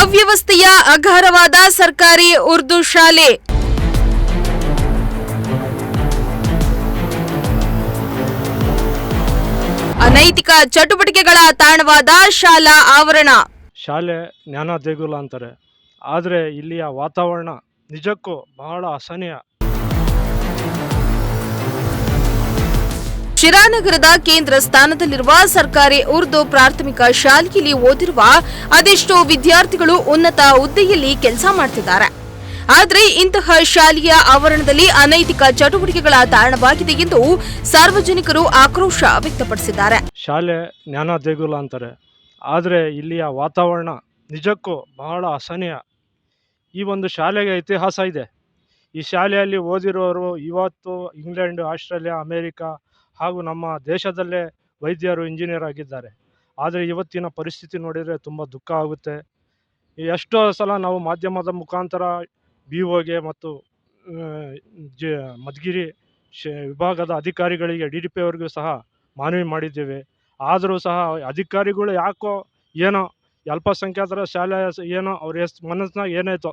ಅವ್ಯವಸ್ಥೆಯ ಅಗಾರವಾದ ಸರ್ಕಾರಿ ಉರ್ದು ಶಾಲೆ. ಅನೈತಿಕ ಚಟುವಟಿಕೆಗಳ ತಾಣವಾದ ಶಾಲಾ ಆವರಣ. ಶಾಲೆ ಜ್ಞಾನ ದೇಗುಲ ಅಂತಾರೆ. ಆದರೆ ಇಲ್ಲಿಯ ವಾತಾವರಣ ನಿಜಕ್ಕೂ ಬಹಳ ಅಸಹನೀಯ. ಶಿರಾನಗರದ ಕೇಂದ್ರ ಸ್ಥಾನದಲ್ಲಿರುವ ಸರ್ಕಾರಿ ಉರ್ದು ಪ್ರಾಥಮಿಕ ಶಾಲೆಯಲ್ಲಿ ಓದಿರುವ ಅದೆಷ್ಟೋ ವಿದ್ಯಾರ್ಥಿಗಳು ಉನ್ನತ ಹುದ್ದೆಯಲ್ಲಿ ಕೆಲಸ ಮಾಡ್ತಿದ್ದಾರೆ. ಆದರೆ ಇಂತಹ ಶಾಲೆಯ ಆವರಣದಲ್ಲಿ ಅನೈತಿಕ ಚಟುವಟಿಕೆಗಳ ತಾಣವಾಗಿದೆ ಎಂದು ಸಾರ್ವಜನಿಕರು ಆಕ್ರೋಶ ವ್ಯಕ್ತಪಡಿಸಿದ್ದಾರೆ. ಶಾಲೆ ಜ್ಞಾನ ದೇಗುಲ ಅಂತಾರೆ. ಆದರೆ ಇಲ್ಲಿಯ ವಾತಾವರಣ ನಿಜಕ್ಕೂ ಬಹಳ ಅಸಹನೀಯ. ಈ ಒಂದು ಶಾಲೆಗೆ ಇತಿಹಾಸ ಇದೆ. ಈ ಶಾಲೆಯಲ್ಲಿ ಓದಿರೋರು ಇವತ್ತು ಇಂಗ್ಲೆಂಡ್, ಆಸ್ಟ್ರೇಲಿಯಾ, ಅಮೇರಿಕಾ ಹಾಗೂ ನಮ್ಮ ದೇಶದಲ್ಲೇ ವೈದ್ಯರು ಇಂಜಿನಿಯರ್ ಆಗಿದ್ದಾರೆ. ಆದರೆ ಇವತ್ತಿನ ಪರಿಸ್ಥಿತಿ ನೋಡಿದರೆ ತುಂಬ ದುಃಖ ಆಗುತ್ತೆ. ಎಷ್ಟೋ ಸಲ ನಾವು ಮಾಧ್ಯಮದ ಮುಖಾಂತರ ಬಿ ಒಗೆ ಮತ್ತು ಜೆ, ಮಧುಗಿರಿ ಶ, ವಿಭಾಗದ ಅಧಿಕಾರಿಗಳಿಗೆ ಡಿ ಡಿ ಪಿ ಅವ್ರಿಗೂ ಸಹ ಮನವಿ ಮಾಡಿದ್ದೇವೆ. ಆದರೂ ಸಹ ಅಧಿಕಾರಿಗಳು ಯಾಕೋ ಏನೋ ಅಲ್ಪಸಂಖ್ಯಾತರ ಶಾಲೆ ಏನೋ ಅವ್ರ ಎಷ್ಟು ಮನಸ್ಸಿನಾಗ ಏನಾಯ್ತೋ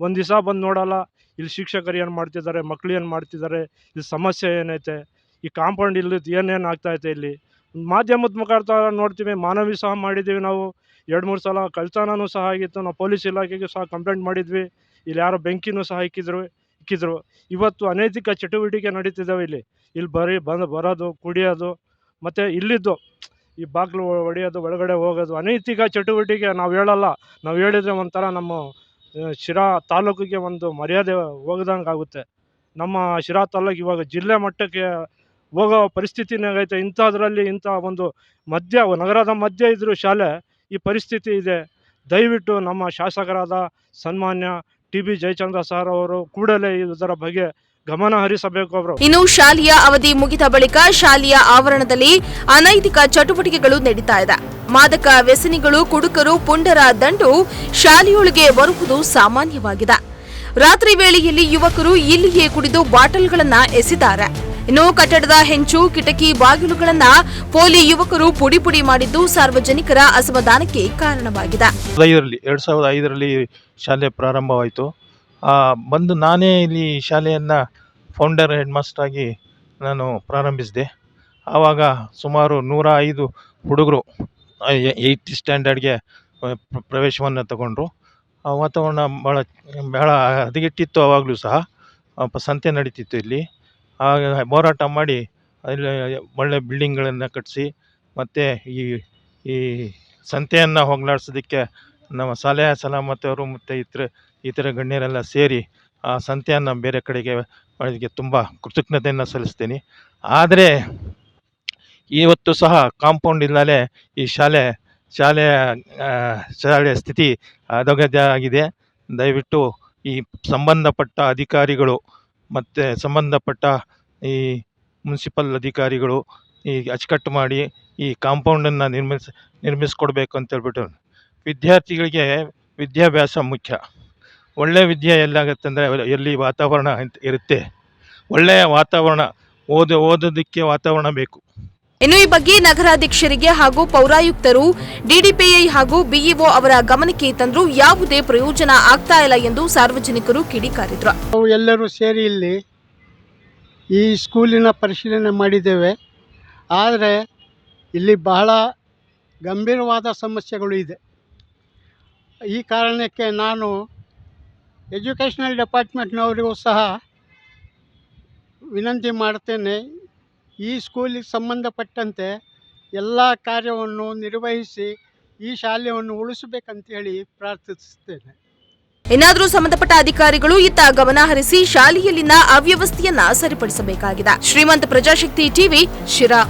ಒಂದು ದಿವಸ ಬಂದು ನೋಡಲ್ಲ. ಇಲ್ಲಿ ಶಿಕ್ಷಕರು ಏನು ಮಾಡ್ತಿದ್ದಾರೆ, ಮಕ್ಳು ಏನು ಮಾಡ್ತಿದ್ದಾರೆ, ಇಲ್ಲಿ ಸಮಸ್ಯೆ ಏನೈತೆ? ಈ ಕಾಂಪೌಂಡ್ ಇಲ್ಲದ ಏನೇನು ಇದೆ ಇಲ್ಲಿ. ಮಾಧ್ಯಮದ ಮುಖಾಂತರ ನೋಡ್ತೀವಿ, ಮಾನವಿ ಸಹ ಮಾಡಿದ್ದೀವಿ ನಾವು. ಎರಡು, ಮೂರು ಸಲ ಕಳ್ತನೂ ಸಹ ಆಗಿತ್ತು. ನಾವು ಪೊಲೀಸ್ ಇಲಾಖೆಗೆ ಸಹ ಕಂಪ್ಲೇಂಟ್ ಮಾಡಿದ್ವಿ. ಇಲ್ಲಿ ಯಾರೋ ಬೆಂಕಿನೂ ಸಹ ಇಕ್ಕಿದ್ರು ಇಕ್ಕಿದ್ರು. ಇವತ್ತು ಅನೈತಿಕ ಚಟುವಟಿಕೆ ನಡೀತಿದ್ದಾವೆ ಇಲ್ಲಿ. ಇಲ್ಲಿ ಬರೀ ಬಂದು ಬರೋದು, ಕುಡಿಯೋದು, ಮತ್ತು ಇಲ್ಲಿದ್ದು ಈ ಬಾಗಿಲು ಹೊಡೆಯೋದು ಒಳಗಡೆ ಹೋಗೋದು, ಅನೈತಿಕ ಚಟುವಟಿಕೆ ನಾವು ಹೇಳಲ್ಲ. ನಾವು ಹೇಳಿದರೆ ಒಂಥರ ನಮ್ಮ ಶಿರಾ ತಾಲೂಕಿಗೆ ಒಂದು ಮರ್ಯಾದೆ ಹೋಗ್ದಂಗೆ ಆಗುತ್ತೆ ನಮ್ಮ ಶಿರಾ ತಾಲೂಕು ಇವಾಗ ಜಿಲ್ಲೆ ಮಟ್ಟಕ್ಕೆ ಹೋಗೋ ಪರಿಸ್ಥಿತಿನಾಗೈತೆ ಇಂಥದ್ರಲ್ಲಿ ಇಂಥ ಒಂದು ಮಧ್ಯ ನಗರದ ಮಧ್ಯ ಇದ್ದರೂ ಶಾಲೆ ಈ ಪರಿಸ್ಥಿತಿ ಇದೆ. ದಯವಿಟ್ಟು ನಮ್ಮ ಶಾಸಕರಾದ ಸನ್ಮಾನ್ಯ ಟಿ ಬಿ ಜಯಚಂದ್ರ ಸರ್ ಅವರು ಕೂಡಲೇ ಇದರ ಬಗ್ಗೆ ಗಮನ ಹರಿಸಬೇಕು ಅವರು. ಇನ್ನು ಶಾಲೆಯ ಅವಧಿ ಮುಗಿದ ಬಳಿಕ ಶಾಲೆಯ ಆವರಣದಲ್ಲಿ ಅನೈತಿಕ ಚಟುವಟಿಕೆಗಳು ನಡೀತಾ ಇದೆ. ಮಾದಕ ವ್ಯಸನಿಗಳು, ಕುಡುಕರು, ಪುಂಡರ ದಂಡು ಶಾಲೆಯೊಳಗೆ ಬರುವುದು ಸಾಮಾನ್ಯವಾಗಿದೆ. ರಾತ್ರಿ ವೇಳೆಯಲ್ಲಿ ಯುವಕರು ಇಲ್ಲಿಯೇ ಕುಡಿದು ಬಾಟಲ್ಗಳನ್ನ ಎಸೆದಿದ್ದಾರೆ ಇನ್ನು ಕಟ್ಟಡದ ಹೆಂಚು, ಕಿಟಕಿ, ಬಾಗಿಲುಗಳನ್ನ ಪೋಲಿ ಯುವಕರು ಪುಡಿ ಪುಡಿ ಮಾಡಿದ್ದು ಸಾರ್ವಜನಿಕರ ಅಸಮಾಧಾನಕ್ಕೆ ಕಾರಣವಾಗಿದೆ. ಐದರಲ್ಲಿ, ಎರಡು ಸಾವಿರದ ಐದರಲ್ಲಿ ಶಾಲೆ ಪ್ರಾರಂಭವಾಯಿತು. ಬಂದು ನಾನೇ ಇಲ್ಲಿ ಶಾಲೆಯನ್ನು ಫೌಂಡರ್ ಹೆಡ್ ಮಾಸ್ಟರ್ ಆಗಿ ನಾನು ಪ್ರಾರಂಭಿಸಿದೆ. ಆವಾಗ ಸುಮಾರು ನೂರ ಐದು ಹುಡುಗರು ಏಯ್ತ್ ಸ್ಟ್ಯಾಂಡರ್ಡ್ಗೆ ಪ್ರವೇಶವನ್ನು ತಗೊಂಡ್ರು. ಆ, ವಾತಾವರಣ ಭಾಳ ಭಾಳ ಹದಗೆಟ್ಟಿತ್ತು ಆವಾಗಲೂ ಸಹ. ಸಂತೆ ನಡೀತಿತ್ತು ಇಲ್ಲಿ. ಆಗ ಹೋರಾಟ ಮಾಡಿ ಅಲ್ಲಿ ಒಳ್ಳೆ ಬಿಲ್ಡಿಂಗ್ಗಳನ್ನು ಕಟ್ಟಿಸಿ ಮತ್ತು ಈ ಈ ಸಂತೆಯನ್ನು ಹೋಗಲಾಡ್ಸೋದಕ್ಕೆ ನಮ್ಮ ಸಲಹೆ ಸಲಾಮತಿ ಅವರು ಮತ್ತು ಇತರ ಇತರ ಗಣ್ಯರೆಲ್ಲ ಸೇರಿ ಆ ಸಂತೆಯನ್ನು ಬೇರೆ ಕಡೆಗೆ ಮಾಡೋದಕ್ಕೆ ತುಂಬ ಕೃತಜ್ಞತೆಯನ್ನು ಸಲ್ಲಿಸ್ತೀನಿ. ಆದರೆ ಇವತ್ತು ಸಹ ಕಾಂಪೌಂಡ್ ಇಲ್ಲದೆ ಈ ಶಾಲೆ ಶಾಲೆಯ ಶಾಲೆಯ ಸ್ಥಿತಿ ಹದಗತ ಆಗಿದೆ ದಯವಿಟ್ಟು ಈ ಸಂಬಂಧಪಟ್ಟ ಅಧಿಕಾರಿಗಳು ಮತ್ತು ಸಂಬಂಧಪಟ್ಟ ಈ ಮುನ್ಸಿಪಲ್ ಅಧಿಕಾರಿಗಳು ಈ ಅಚ್ಚುಕಟ್ಟು ಮಾಡಿ ಈ ಕಾಂಪೌಂಡನ್ನು ನಿರ್ಮಿಸ್, ನಿರ್ಮಿಸ್ಕೊಡ್ಬೇಕು ಅಂತ ಹೇಳ್ಬಿಟ್ಟು ವಿದ್ಯಾರ್ಥಿಗಳಿಗೆ ವಿದ್ಯಾಭ್ಯಾಸ ಮುಖ್ಯ. ಒಳ್ಳೆಯ ವಿದ್ಯೆ ಎಲ್ಲಾಗತ್ತೆ ಅಂದರೆ ಎಲ್ಲಿ ವಾತಾವರಣ ಇರುತ್ತೆ. ಒಳ್ಳೆಯ ವಾತಾವರಣ, ಓದು, ಓದೋದಕ್ಕೆ ವಾತಾವರಣ ಬೇಕು. ಇನ್ನು ಈ ಬಗ್ಗೆ ನಗರಾಧ್ಯಕ್ಷರಿಗೆ ಹಾಗೂ ಪೌರಾಯುಕ್ತರು, ಡಿಡಿಪಿಐ ಹಾಗೂ ಬಿಇಒ ಅವರ ಗಮನಕ್ಕೆ ತಂದರೂ ಯಾವುದೇ ಪ್ರಯೋಜನ ಆಗ್ತಾ ಇಲ್ಲ ಎಂದು ಸಾರ್ವಜನಿಕರು ಕಿಡಿಕಾರಿದ್ರು. ನಾವು ಎಲ್ಲರೂ ಸೇರಿ ಇಲ್ಲಿ ಈ ಸ್ಕೂಲಿನ ಪರಿಶೀಲನೆ ಮಾಡಿದ್ದೇವೆ. ಆದರೆ ಇಲ್ಲಿ ಬಹಳ ಗಂಭೀರವಾದ ಸಮಸ್ಯೆಗಳು ಇದೆ. ಈ ಕಾರಣಕ್ಕೆ ನಾನು ಎಜುಕೇಷನಲ್ ಡಿಪಾರ್ಟ್ಮೆಂಟ್ನವರಿಗೂ ಸಹ ವಿನಂತಿ ಮಾಡ್ತೇನೆ. ಈ ಸ್ಕೂಲಿಗೆ ಸಂಬಂಧಪಟ್ಟಂತೆ ಎಲ್ಲ ಕಾರ್ಯವನ್ನು ನಿರ್ವಹಿಸಿ ಈ ಶಾಲೆಯನ್ನು ಉಳಿಸಬೇಕಂತೇಳಿ ಪ್ರಾರ್ಥಿಸುತ್ತೇನೆ. ಏನಾದರೂ ಸಂಬಂಧಪಟ್ಟ ಅಧಿಕಾರಿಗಳು ಇತ್ತ ಗಮನ ಹರಿಸಿ ಶಾಲೆಯಲ್ಲಿನ ಅವ್ಯವಸ್ಥೆಯನ್ನ ಸರಿಪಡಿಸಬೇಕಾಗಿದೆ. ಶ್ರೀಮಂತ ಪ್ರಜಾಶಕ್ತಿ ಟಿವಿ ಶಿರಾ.